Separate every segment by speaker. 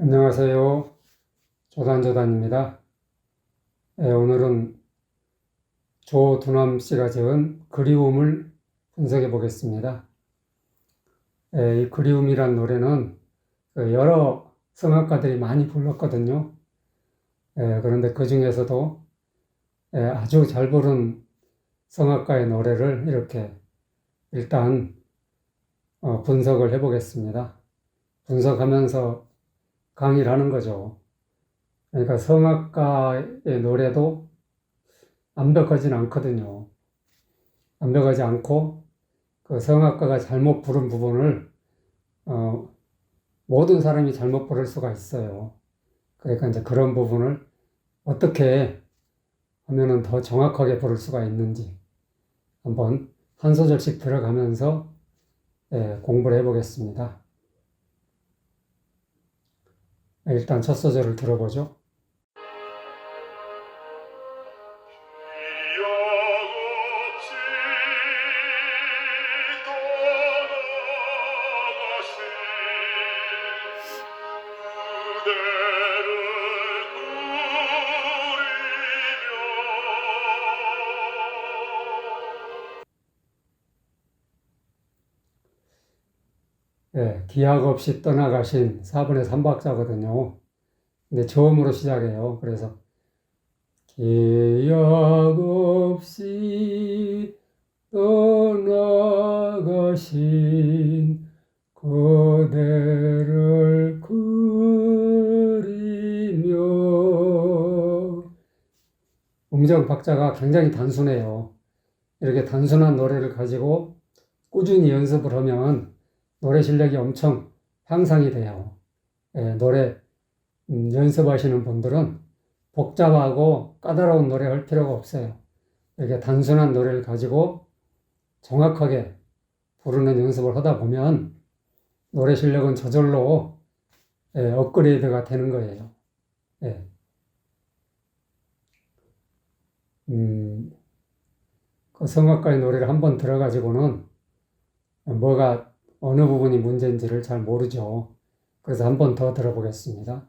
Speaker 1: 안녕하세요. 조단조단입니다. 예, 오늘은 조두남 씨가 지은 그리움을 분석해 보겠습니다. 예, 이 그리움이란 노래는 그 여러 성악가들이 많이 불렀거든요. 예, 그런데 그 중에서도 예, 아주 잘 부른 성악가의 노래를 이렇게 일단 어, 분석을 해 보겠습니다. 분석하면서 강의를 하는 거죠. 그러니까 성악가의 노래도 완벽하진 않거든요. 완벽하지 않고 그 성악가가 잘못 부른 부분을 어, 모든 사람이 잘못 부를 수가 있어요. 그러니까 이제 그런 부분을 어떻게 하면은 더 정확하게 부를 수가 있는지 한번 한 소절씩 들어가면서 예, 공부를 해보겠습니다. 일단 첫 소절을 들어보죠. 기약 없이 떠나가신 4분의 3박자거든요. 근데 저음으로 시작해요. 그래서 기약 없이 떠나가신 그대를 그리며 음정 박자가 굉장히 단순해요. 이렇게 단순한 노래를 가지고 꾸준히 연습을 하면 노래 실력이 엄청 향상이 돼요. 예, 노래 음, 연습하시는 분들은 복잡하고 까다로운 노래 할 필요가 없어요. 이렇게 단순한 노래를 가지고 정확하게 부르는 연습을 하다 보면 노래 실력은 저절로 예, 업그레이드가 되는 거예요. 예. 음, 그 성악가의 노래를 한번 들어가지고는 뭐가 어느 부분이 문제인지를 잘 모르죠. 그래서 한 번 더 들어보겠습니다.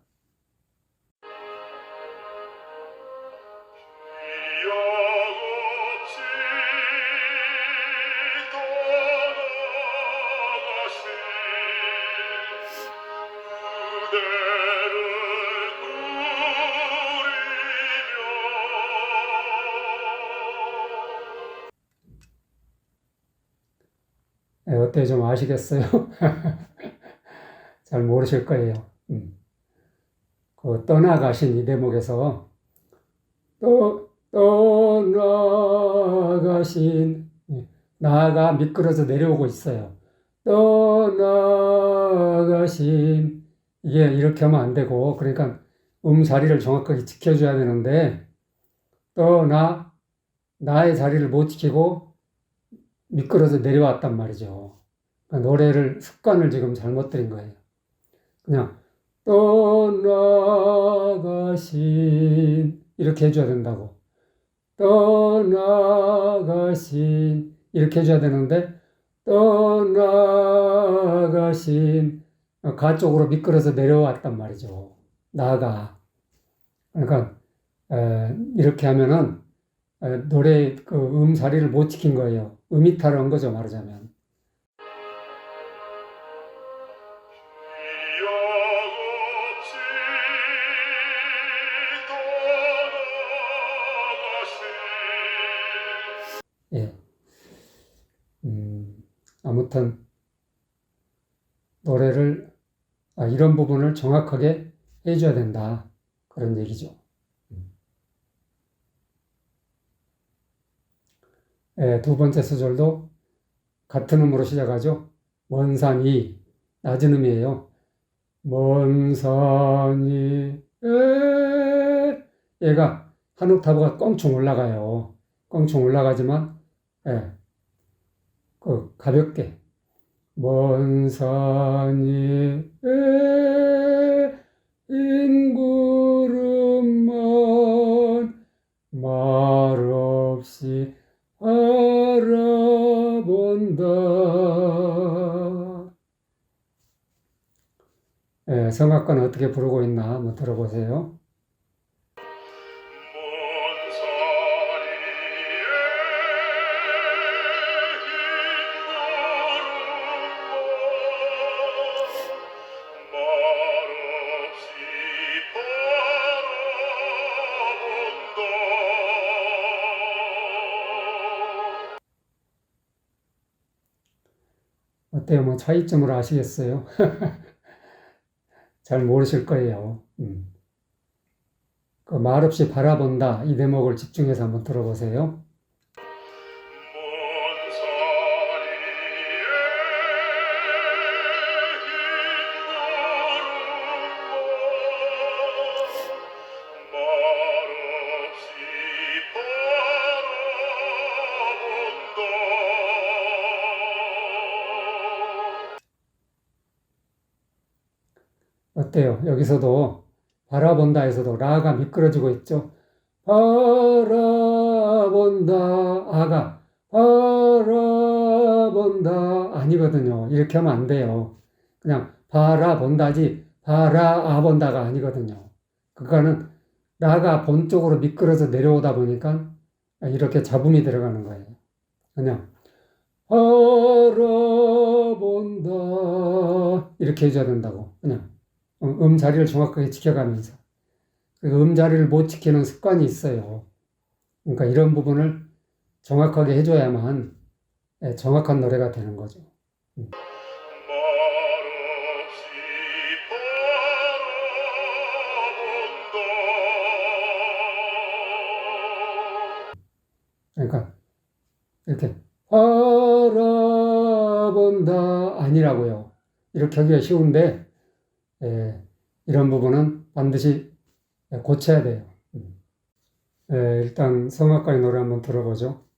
Speaker 1: 어때 좀 아시겠어요? 잘 모르실 거예요. 음. 그 떠나가신 이 대목에서 또 떠나가신 예, 나가 미끄러져 내려오고 있어요. 떠나가신 이게 이렇게 하면 안 되고 그러니까 음 자리를 정확하게 지켜줘야 되는데 떠나 나의 자리를 못 지키고 미끄러져 내려왔단 말이죠. 그러니까 노래를 습관을 지금 잘못 들인 거예요. 그냥 떠나가신 이렇게 해줘야 된다고. 떠나가신 이렇게 해줘야 되는데 떠나가신 가 쪽으로 미끄러져 내려왔단 말이죠. 나가. 그러니까 에, 이렇게 하면은 에, 노래 그음 자리를 못 지킨 거예요. 음이탈을 한 거죠, 말하자면. 예. 음, 아무튼 노래를 아, 이런 부분을 정확하게 해줘야 된다. 그런 얘기죠. 음. 예, 두 번째 소절도 같은 음으로 시작하죠. 먼 산이 낮은 음이에요. 먼 산이 에 얘가 한 옥타브가 껑충 올라가요. 껑충 올라가지만 예, 그 가볍게 먼 산이 에 인구름만 말없이 알아본다. 예, 성악가는 어떻게 부르고 있나 한번 들어보세요. 어때요? 뭐 차이점을 아시겠어요? 잘 모르실 거예요. 음. 그 말없이 바라본다 이 대목을 집중해서 한번 들어보세요. 어때요? 여기서도 바라본다에서도 라가 미끄러지고 있죠. 바라본다 아가 바라본다 아니거든요. 이렇게 하면 안 돼요. 그냥 바라본다지 바라본다가 아니거든요. 그거는 라가 본 쪽으로 미끄러져 내려오다 보니까 이렇게 잡음이 들어가는 거예요. 그냥 바라본다 이렇게 해줘야 된다고 그냥 어, 음 자리를 정확하게 지켜가면서 그음 자리를 못 지키는 습관이 있어요. 그러니까 이런 부분을 정확하게 해줘야만 예, 정확한 노래가 되는 거죠.
Speaker 2: 바라본다
Speaker 1: 그러니까 이렇게 바라본다 아니라고요. 이렇게 하기가 쉬운데 예, 이런 부분은 반드시 고쳐야 돼요. 음. 예, 일단 성악가의 노래 한번 들어보죠.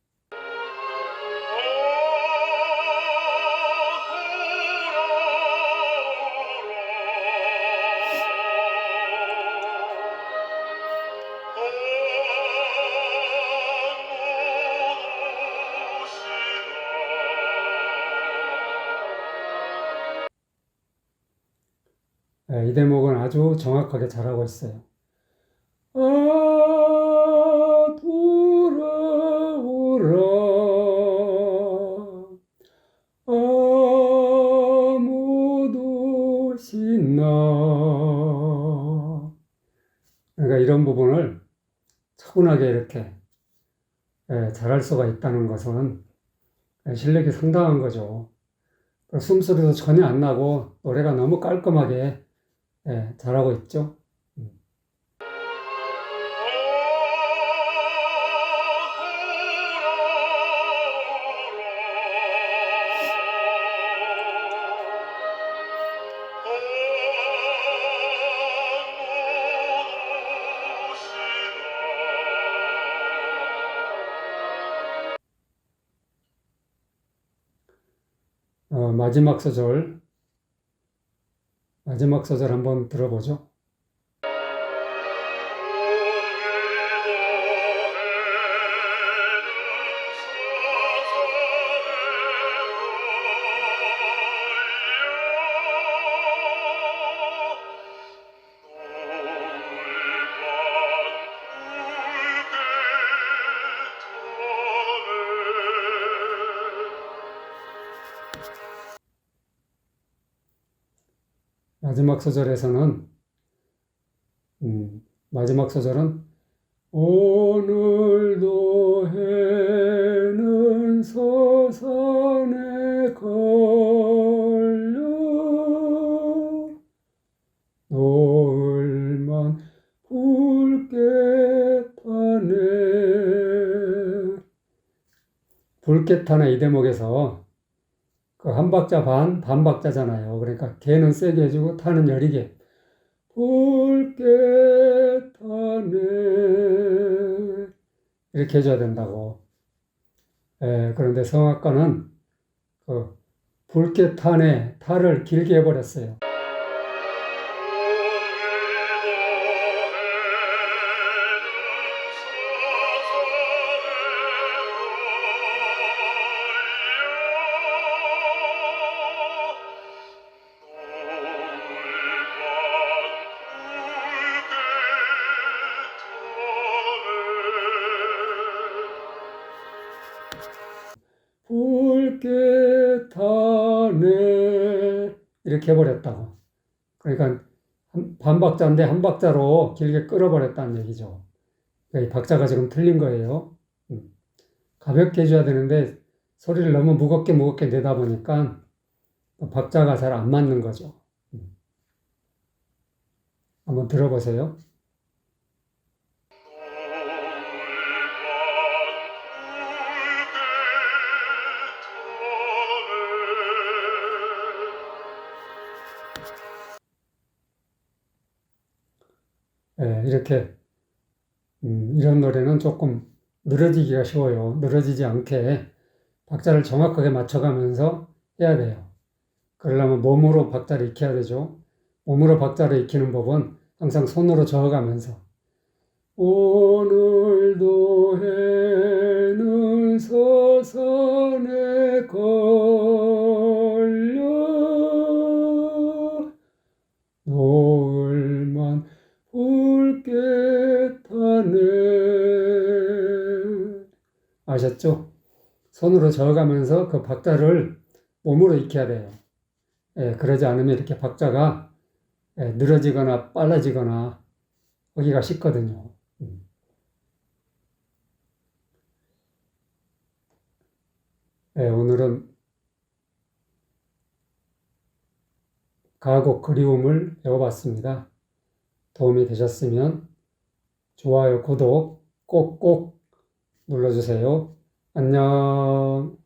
Speaker 1: 이 대목은 아주 정확하게 잘하고 있어요. 아, 돌아오라. 아무도 신나. 그러니까 이런 부분을 차분하게 이렇게 예, 잘할 수가 있다는 것은 예, 실력이 상당한 거죠. 숨소리도 전혀 안 나고 노래가 너무 깔끔하게 예, 잘하고 있죠. 어, 마지막 소절, 마지막 소절 한번 들어보죠. 마지막 소절에서는 음, 마지막 소절은 오늘도 해는 서산에 걸려 노을만 붉게 타네. 붉게 타네 이 대목에서 그 한 박자 반, 반 박자잖아요. 그러니까 개는 세게 해주고 타는 여리게. 붉게 타네. 이렇게 해줘야 된다고. 예, 그런데 성악가는 그 붉게 타네, 타를 길게 해버렸어요. 붉게 타네. 이렇게 해버렸다고. 그러니까 반 박자인데 한 박자로 길게 끌어버렸다는 얘기죠. 그러니까 박자가 지금 틀린 거예요. 음. 가볍게 해줘야 되는데 소리를 너무 무겁게 무겁게 내다 보니까 박자가 잘 안 맞는 거죠. 음. 한번 들어보세요. 이렇게 음, 이런 노래는 조금 늘어지기가 쉬워요. 늘어지지 않게 박자를 정확하게 맞춰가면서 해야 돼요. 그러려면 몸으로 박자를 익혀야 되죠. 몸으로 박자를 익히는 법은 항상 손으로 저어가면서 오늘도 해는 서산에 걸 아셨죠? 손으로 저어가면서 그 박자를 몸으로 익혀야 돼요. 예, 그러지 않으면 이렇게 박자가 예, 늘어지거나 빨라지거나 하기가 쉽거든요. 음. 예, 오늘은 가곡 그리움을 배워봤습니다. 도움이 되셨으면 좋아요, 구독 꼭꼭 눌러주세요. 안녕.